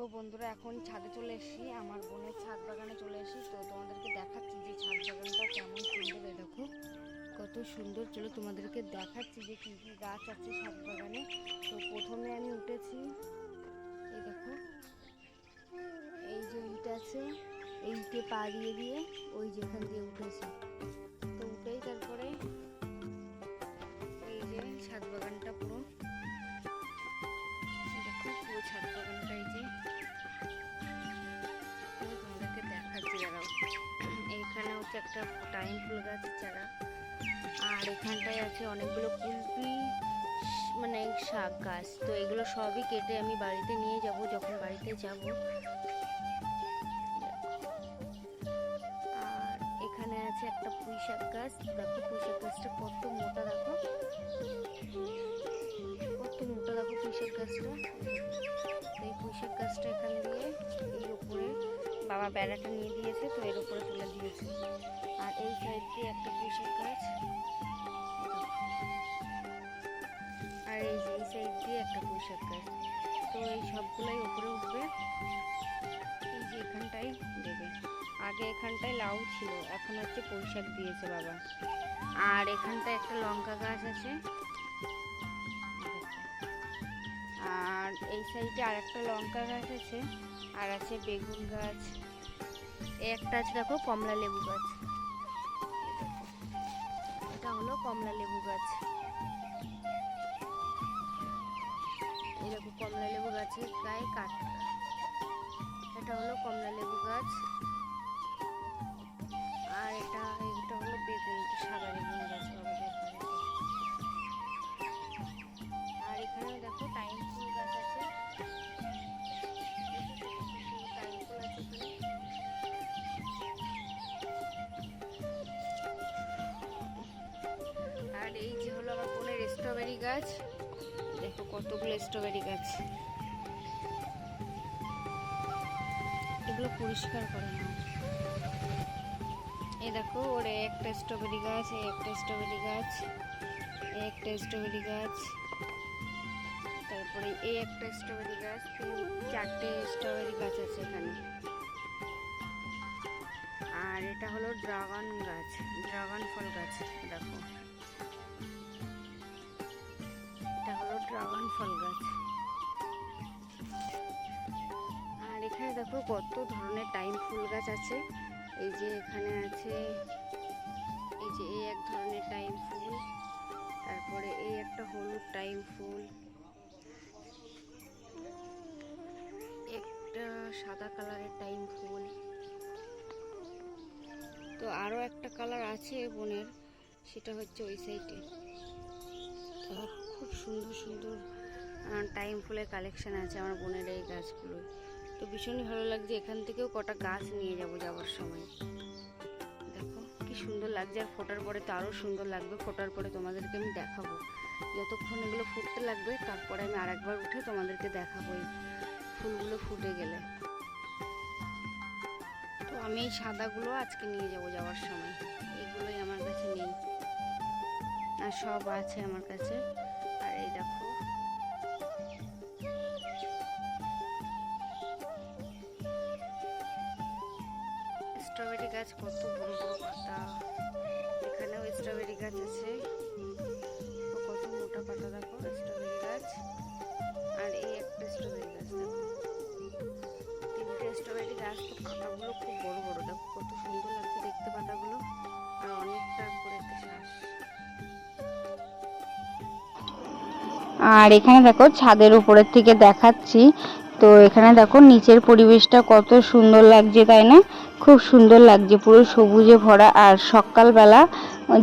দেখো বন্ধুরা, এখন ছাদে চলে এসেছি, আমার বোনের ছাদ বাগানে চলে এসেছি। তো তোমাদেরকে দেখাচ্ছি যে ছাদ বাগানটা কেমন সুন্দর এই দেখো, কত সুন্দর। চলো তোমাদেরকে দেখাচ্ছি যে কী কী গাছ আছে ছাদ বাগানে। তো প্রথমে আমি উঠেছি, এই দেখো, এই যে ইট আছে, এই ইটে পা দিয়ে দিয়ে ওই যেখান দিয়ে উঠেছি। একটা টাইম ফুল গাছ চারা আর এখানটায় আছে অনেকগুলো কুলপি মানে শাক গাছ। তো এগুলো সবই কেটে আমি বাড়িতে নিয়ে যাব যখন বাড়িতে যাব। আর এখানে আছে একটা পুঁই শাক গাছ। দেখো পুঁই শাক গাছটা কত মোটা, দেখো। কত মোটা, দেখো পুঁইশাক গাছটা। এই পুঁইশাক গাছটা এখান দিয়ে এর উপরে বাবা বেড়াটা নিয়ে দিয়েছে, তো এর উপরে তুলে দিয়েছে। আর এই সাইড দিয়ে একটা পুঁইশাক গাছ। আর এই যে, এই সাইড দিয়ে একটা পুঁইশাক গাছ। তো এই সবগুলোই উপরে উঠবে। এই যে এখানটাই দেবে। আগে এখানটায় লাউ ছিল, এখন হচ্ছে পুঁইশাক দিয়েছে বাবা। আর এখানটায় একটা লঙ্কা গাছ আছে। এই সাইডে আর একটা লঙ্কা গাছ আছে, আর আছে বেগুন গাছ। একটা আছে দেখো, কমলা লেবু গাছ। এটা হলো কমলা লেবু গাছ। এরকম কমলা লেবু গাছের প্রায় কাঠ। এটা হলো কমলা লেবু গাছ। আর এটা এটা হলো বেগুন সাদা বেগুন গাছ। গাছ। দেখো কতগুলো স্ট্রবেরি গাছ। এগুলো পরিষ্কার করে না এই দেখো, ওর একটা স্ট্রবেরি গাছ একটা স্ট্রবেরি গাছ একটা স্ট্রবেরি গাছ। তারপরে এই একটা স্ট্রবেরি গাছ চারটে স্ট্রবেরি গাছ আছে এখানে। আর এটা হলো ড্রাগন গাছ ড্রাগন ফল গাছ, দেখো। ড্রাগন ফল গাছ। আর এখানে দেখো কত ধরনের টাইম ফুল গাছ আছে। এই যে এখানে আছে, এই যে এই এক ধরনের টাইম ফুল, তারপরে এই একটা হলুদ টাইম ফুল, একটা সাদা কালারের টাইম ফুল। তো আরও একটা কালার আছে বোনের, সেটা হচ্ছে ওই সাইডে। সুন্দর সুন্দর টাইম ফুলের কালেকশান আছে আমার বোনের এই গাছগুলো। তো ভীষণই ভালো লাগছে, এখান থেকেও কটা গাছ নিয়ে যাব যাওয়ার সময়। দেখো, কি সুন্দর লাগছে, আর ফোটার পরে তো আরও সুন্দর লাগবে, ফোটার পরে তোমাদেরকে আমি দেখাবো। যতক্ষণ এগুলো ফুটতে লাগবে, তারপরে আমি আরেকবার উঠে তোমাদেরকে দেখাবো এই ফুলগুলো ফুটে গেলে। তো আমি এই সাদাগুলো আজকে নিয়ে যাব যাওয়ার সময়। এগুলোই আমার কাছে নেই। আর সব আছে আমার কাছে। কত বড় বড় পাতা। এখানেও স্ট্রবেরি গাছ আছে। কত মোটা পাতা দেখো স্ট্রবেরি গাছ। আর এই একটা স্ট্রবেরি গাছ দেখো। তিনটে স্ট্রবেরি গাছ, তো পাতাগুলো খুব বড় বড়। দেখো কত সুন্দর লাগছে দেখতে পাতাগুলো। আর অনেকটা করে একটা শ্বাস আর এখানে দেখো, ছাদের উপরের থেকে দেখাচ্ছি তো এখানে দেখো নিচের পরিবেশটা কত সুন্দর লাগছে, তাই না? খুব সুন্দর লাগছে, পুরো সবুজে ভরা। আর সকালবেলা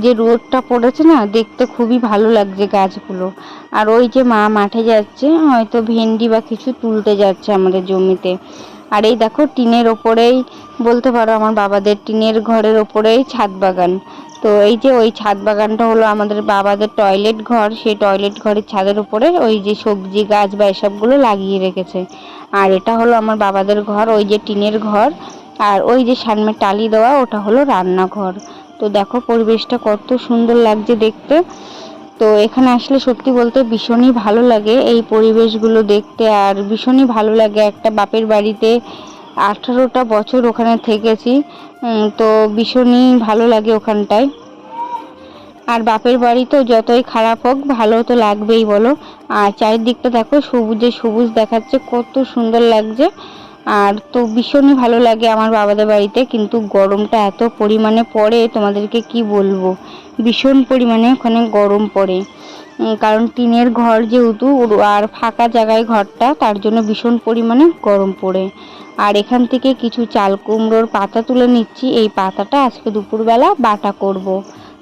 যে রোদটা পড়েছে না, দেখতে খুবই ভালো লাগছে গাছগুলো। আর ওই যে মা মাঠে যাচ্ছে, হয়তো ভেন্ডি বা কিছু তুলতে যাচ্ছে আমাদের জমিতে। আর এই দেখো টিনের ওপরেই, বলতে পারো আমার বাবাদের টিনের ঘরের ওপরেই ছাদ বাগান। তো এই যে ওই ছাদ বাগানটা হলো আমাদের বাবাদের টয়লেট ঘর, সেই টয়লেট ঘরের ছাদের উপরে ওই যে সবজি, গাছ বা এসবগুলো লাগিয়ে রেখেছে। আর এটা হলো আমার বাবাদের ঘর, ওই যে টিনের ঘর, আর ওই যে সামনে টালি দেওয়া, ওটা হলো রান্নাঘর। তো দেখো পরিবেশটা কত সুন্দর লাগছে দেখতে। তো এখানে আসলে সত্যি বলতে ভীষণই ভালো লাগে এই পরিবেশগুলো দেখতে, আর ভীষণই ভালো লাগে একটা বাপের বাড়িতে আঠারোটা বছর ওখানে থেকেছি তো ভীষণই ভালো লাগে ওখানটায়। আর বাপের বাড়ি তো যতই খারাপ হোক, ভালো তো লাগবেই বলো। আর চারিদিকটা দেখো, সবুজে সবুজ দেখাচ্ছে, কত সুন্দর লাগছে। আর তো ভীষণই ভালো লাগে আমার বাবাদের বাড়িতে, কিন্তু গরমটা এত পরিমাণে পড়ে, তোমাদেরকে কি বলব? ভীষণ পরিমাণে ওখানে গরম পড়ে। কারণ টিনের ঘর যেহেতু আর ফাঁকা জায়গায় ঘরটা, তার জন্য ভীষণ পরিমাণে গরম পড়ে। আর এখান থেকে কিছু চাল কুমড়োর পাতা তুলে নিচ্ছি। এই পাতাটা আজকে দুপুরবেলা বাটা করব।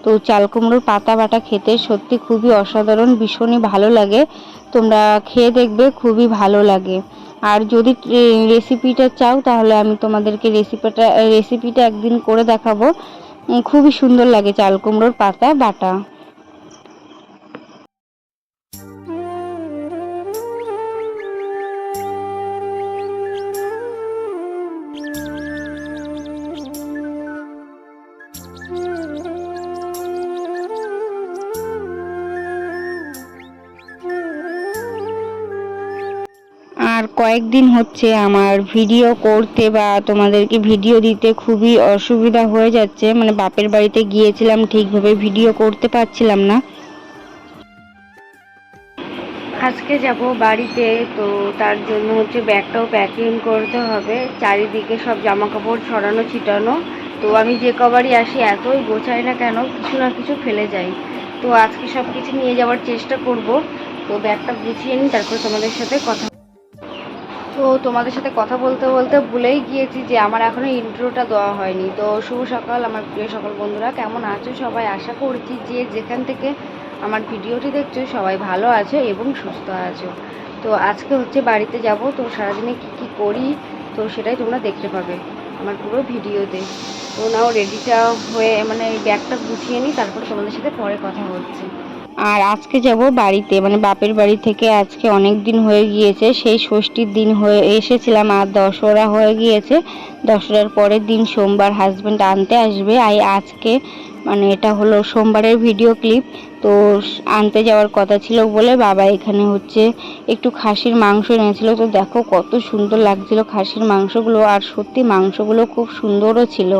তো চাল কুমড়োর পাতা বাটা খেতে সত্যি খুবই অসাধারণ, ভীষণই ভালো লাগে। তোমরা খেয়ে দেখবে, খুবই ভালো লাগে। আর যদি রেসিপিটা চাও, তাহলে আমি তোমাদেরকে রেসিপিটা রেসিপিটা একদিন করে দেখাবো। খুবই সুন্দর লাগে চাল কুমড়োর পাতা বাটা। আর কয়েকদিন হচ্ছে আমার ভিডিও করতে বা তোমাদেরকে ভিডিও দিতে খুবই অসুবিধা হয়ে যাচ্ছে। মানে বাপের বাড়িতে গিয়েছিলাম, ঠিকভাবে ভিডিও করতে পারছিলাম না। আজকে যাব বাড়িতে, তো তার জন্য হচ্ছে ব্যাগটাও প্যাকিং করতে হবে। চারিদিকে সব জামা কাপড় ছড়ানো, ছিটানো। তো আমি যে কবারই আসি, এতই গোছাই না কেন, কিছু না কিছু ফেলে যাই। তো আজকে সব কিছু নিয়ে যাওয়ার চেষ্টা করব। তো ব্যাগটা গুছিয়ে নিই, তারপর তোমাদের সাথে কথা তো তোমাদের সাথে কথা বলতে বলতে ভুলেই গিয়েছি যে আমার এখনও ইন্ট্রোটা দেওয়া হয়নি। তো শুভ সকাল আমার প্রিয় সকল বন্ধুরা, কেমন আছো সবাই? আশা করছি যে যেখান থেকে আমার ভিডিওটি দেখছ সবাই ভালো আছো এবং সুস্থ আছো। তো আজকে হচ্ছে বাড়িতে যাব, তো সারাদিনে কি কি করি, তো সেটাই তোমরা দেখতে পাবে আমার পুরো ভিডিওতে। তো নাও রেডিটা হয়ে মানে ব্যাগটা গুছিয়ে নিই তারপর তোমাদের সাথে পরে কথা হচ্ছে আর আজকে যাব বাড়িতে মানে বাপের বাড়ি থেকে আজকে অনেক দিন হয়ে গিয়েছে, সেই ষষ্ঠীর দিন হয়ে এসেছিলাম আর দশহরা হয়ে গিয়েছে। দশহরার পরের দিন সোমবার হাজব্যান্ড আনতে আসবে, আর আজকে মানে এটা হলো সোমবারের ভিডিও ক্লিপ তো আনতে যাওয়ার কথা ছিল বলে বাবা এখানে হচ্ছে একটু খাসির মাংস এনেছিল। তো দেখো কত সুন্দর লাগছিল খাসির মাংসগুলো, আর সত্যি মাংসগুলো খুব সুন্দরও ছিল,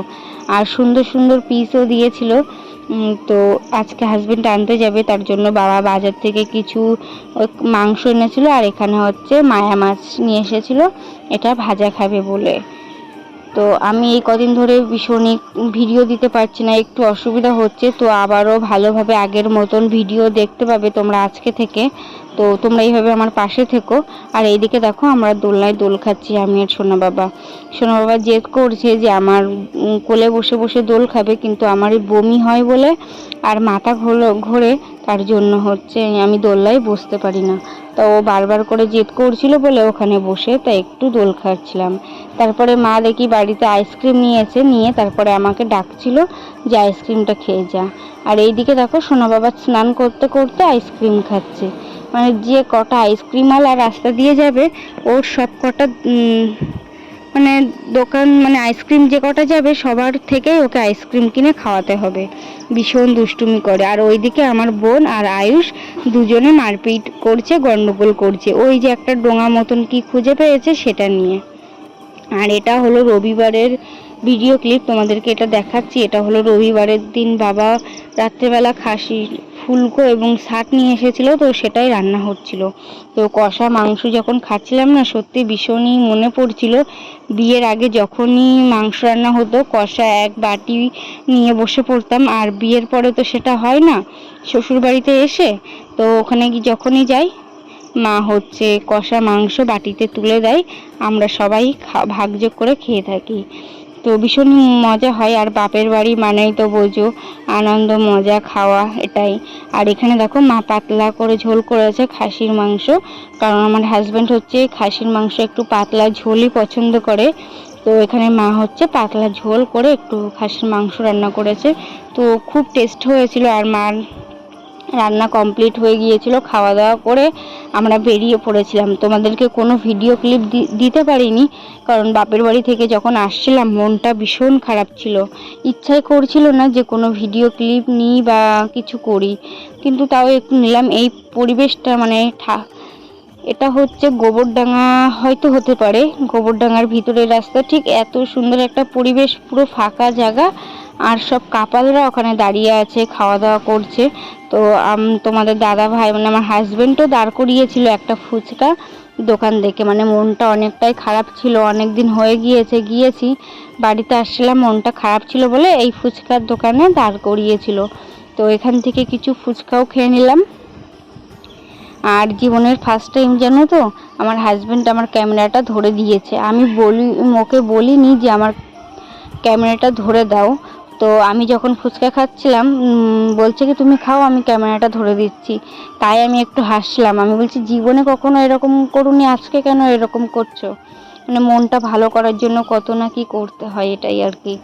আর সুন্দর সুন্দর পিসও দিয়েছিল। তো আজকে হাজবেন্ড আনতে যাবে, তার জন্য বাবা বাজার থেকে কিছু মাংস এনেছিল আর এখানে হচ্ছে মায়া মাছ নিয়ে এসেছিল, এটা ভাজা খাবে বলে। তো আমি এই কদিন ধরে ভীষণই ভিডিও দিতে পারছি না, একটু অসুবিধা হচ্ছে, তো আবারও ভালোভাবে আগের মতন ভিডিও দেখতে পাবে তোমরা আজকে থেকে। তো তোমরা এইভাবে আমার পাশে থেকো। আর এইদিকে দেখো আমরা দোলনায় দোল খাচ্ছি, আমি আর সোনা বাবা। সোনা বাবা জেদ করছে যে আমার কোলে বসে বসে দোল খাবে, কিন্তু আমার বমি হয় বলে আর মাথা ঘোরে তার জন্য হচ্ছে আমি দোলনায় বসতে পারি না। তো ও বারবার করে জেদ করছিল বলে ওখানে বসে তা একটু দোল খাচ্ছিলাম। তারপরে মা দেখি বাড়িতে আইসক্রিম নিয়েছে নিয়ে তারপরে আমাকে ডাকছিল যে আইসক্রিমটা খেয়ে যা। আর এইদিকে দেখো সোনা বাবা স্নান করতে করতে আইসক্রিম খাচ্ছে। মানে যে কটা আইসক্রিমওয়ালা রাস্তা দিয়ে যাবে, ওর সব কটা মানে দোকান মানে আইসক্রিম যে কটা যাবে, সবার থেকেই ওকে আইসক্রিম কিনে খাওয়াতে হবে। ভীষণ দুষ্টুমি করে। আর ওইদিকে আমার বোন আর আয়ুষ দুজনে মারপিট করছে, গন্ডগোল করছে। ওই যে একটা ডোঙা মতন কি খুঁজে পেয়েছে সেটা নিয়ে। আর এটা হলো রবিবারের ভিডিও ক্লিপ তোমাদেরকে এটা দেখাচ্ছি। এটা হলো রবিবারের দিন বাবা রাত্রেবেলা খাসি, ফুলকো এবং শাক নিয়ে এসেছিল, তো সেটাই রান্না হচ্ছিল। তো কষা মাংস যখন খাচ্ছিলাম না, সত্যি ভীষণই মনে পড়ছিল। বিয়ের আগে যখনই মাংস রান্না হতো, কষা এক বাটি নিয়ে বসে পড়তাম। আর বিয়ের পরে তো সেটা হয় না শ্বশুর বাড়িতে এসে, তো ওখানে যখনই যাই মা হচ্ছে কষা মাংস বাটিতে তুলে দেয়, আমরা সবাই ভাগযোগ করে খেয়ে থাকি। তো ভীষণ মজা হয়, আর বাপের বাড়ি মানেই তো বোঝো, আনন্দ, মজা, খাওয়া এটাই। আর এখানে দেখো মা পাতলা করে ঝোল করেছে খাসির মাংস, কারণ আমার হাজব্যান্ড হচ্ছে খাসির মাংস একটু পাতলা ঝোলই পছন্দ করে। তো এখানে মা হচ্ছে পাতলা ঝোল করে একটু খাসির মাংস রান্না করেছে। তো খুব টেস্ট হয়েছিল, আর মার রান্না কমপ্লিট হয়ে গিয়েছিল খাওয়া দাওয়া করে আমরা বেরিয়ে পড়েছিলাম। তোমাদেরকে কোনো ভিডিও ক্লিপ দিতে পারিনি, কারণ বাপের বাড়ি থেকে যখন আসছিলাম, মনটা ভীষণ খারাপ ছিল। ইচ্ছাই করছিল না যে কোনো ভিডিও ক্লিপ নিই বা কিছু করি। কিন্তু তাও একটু নিলাম, এই পরিবেশটা মানে এটা হচ্ছে গোবরডাঙ্গা, হয়তো হতে পারে। গোবরডাঙ্গার ভিতরের রাস্তা ঠিক এত সুন্দর একটা পরিবেশ, পুরো ফাঁকা জায়গা। আর সব কাপালরা ওখানে দাঁড়িয়ে আছে খাওয়া দাওয়া করছে। তো তোমাদের দাদা ভাই মানে আমার হাজব্যান্ডও দাঁড় করিয়েছিল একটা ফুচকা দোকান দেখে। মানে মনটা অনেকটাই খারাপ ছিল। অনেক দিন হয়ে গিয়েছে, গিয়েছি। বাড়িতে আসছিলাম, মনটা খারাপ ছিল বলে এই ফুচকার দোকানে দাঁড় করিয়েছিল। তো, এখান থেকে কিছু ফুচকাও খেয়ে নিলাম। আর জীবনের ফার্স্ট টাইম জানো তো? আমার হাজব্যান্ড আমার ক্যামেরাটা ধরে দিয়েছে। আমি বলি, ওকে বলিনি যে আমার ক্যামেরাটা ধরে দাও। তো আমি যখন ফুচকা খাচ্ছিলাম বলছে কি, তুমি খাও, আমি ক্যামেরাটা ধরে দিচ্ছি। তাই আমি একটু হাসছিলাম আমি বলছি, জীবনে কখনো এরকম করুনি, আজকে কেন এরকম করছ? মানে মনটা ভালো করার জন্য কত না কি করতে হয় এটাই আর কি।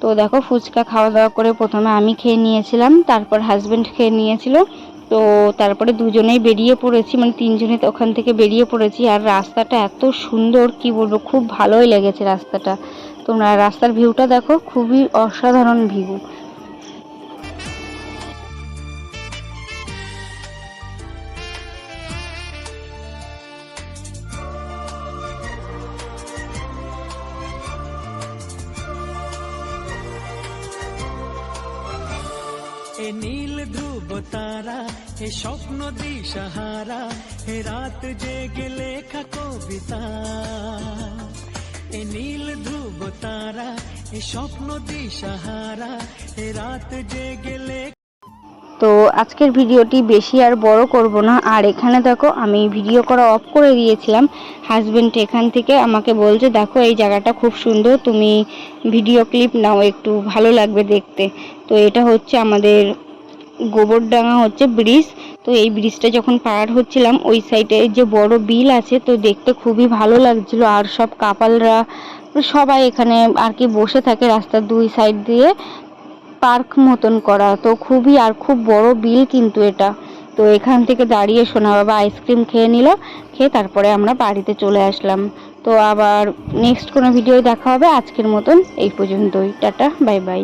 তো দেখো, ফুচকা খাওয়া দাওয়া করে প্রথমে আমি খেয়ে নিয়েছিলাম, তারপর হাজব্যান্ড খেয়ে নিয়েছিল। তো তারপরে দুজনেই বেরিয়ে পড়েছি মানে তিনজনে ওখান থেকে বেরিয়ে পড়েছি। আর রাস্তাটা এত সুন্দর, কি বলব, খুব ভালোই লেগেছে রাস্তাটা। তোমরা রাস্তার ভিউটা দেখো, খুবই অসাধারণ ভিউ এ নীল ধ্রুব তারা, এ স্বপ্ন দিশাহারা হে রাত জেগে লেখা কবিতা। এ নীল ধ্রুব তারা, এ স্বপ্ন দিশাহারা হে রাত জেগে লেখা তো আজকের ভিডিওটি বেশি আর বড় করব না। আর এখানে দেখো, আমি ভিডিও করা অফ করে দিয়েছিলাম। হাজবেন্ড এখান থেকে আমাকে বলছে, দেখো, এই জায়গাটা খুব সুন্দর। তুমি ভিডিও ক্লিপ নাও, একটু ভালো লাগবে দেখতে। তো এটা হচ্ছে আমাদের গোবরডাঙ্গা হচ্ছে ব্রিজ। তো এই ব্রিজটা যখন পার হচ্ছিলাম, ওই সাইডে যে বড় বিল আছে, তো দেখতে খুবই ভালো লাগছিল। আর সব কাপালরা, সবাই এখানে আর কি বসে থাকে রাস্তার দুই সাইড দিয়ে। পার্ক মতন করা। তো খুবই, আর খুব বড় বিল কিন্তু এটা। তো এখান থেকে দাঁড়িয়ে সোনা বাবা আইসক্রিম খেয়ে নিল, খেয়ে তারপরে আমরা বাড়িতে চলে আসলাম। তো আবার নেক্সট কোনো ভিডিও দেখা হবে। আজকের মতন এই পর্যন্তই। Tata bye bye